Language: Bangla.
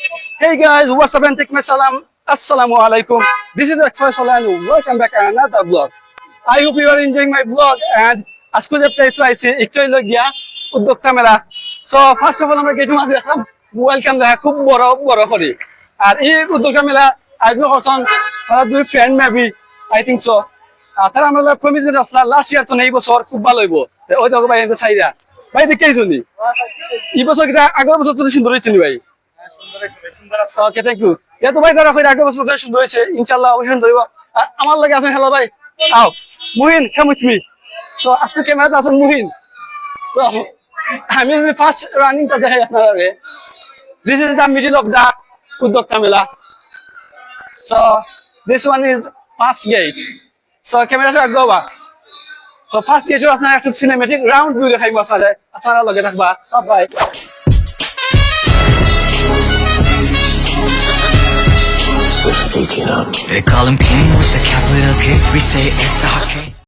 Hey guys, what's up and take my salam. Assalamu alaikum. This is Akshay Salan. Welcome back to another vlog. I hope you are enjoying my vlog and আজকে যে প্লেস পাইছি একটু হইল গিয়া উদ্যোক্তা মেলা সো ফার্স্ট অফ অল আমরা গেটু মাঝে আসলাম ওয়েলকাম দেখা খুব বড় বড় করি আর এই উদ্যোক্তা মেলা আয়োজন করছেন তারা দুই friend maybe I think so তারা আমরা প্রমিস আসলাম লাস্ট ইয়ার তো নেই বছর খুব ভালো হইব তো ওই দেখো ভাই চাইরা ভাই দেখে শুনি এই বছর কিনা আগের বছর তো সুন্দর হয়েছে ভাই ওকে থ্যাংক ইউ ভাই তারা আগের বছর অবশ্যই হইব। আর আমার লাগে আছেন হ্যালো ভাই। আও, মুহিন সো আজকে ক্যামেরাতে আছেন মুহিন। সো আমি ফার্স্ট দেখাই আপনারা this is middle of the উদ্যোক্তা মেলা। So this one is first gate so ক্যামেরাটা গোবা সো ফার্স্ট গেটে আপনারা একটু সিনেমেটিক রাউন্ড ভিউ দেখাইবো আপনারা আপনারা লগে থাকবা। Bye They call him king with the capital K. We say SRK.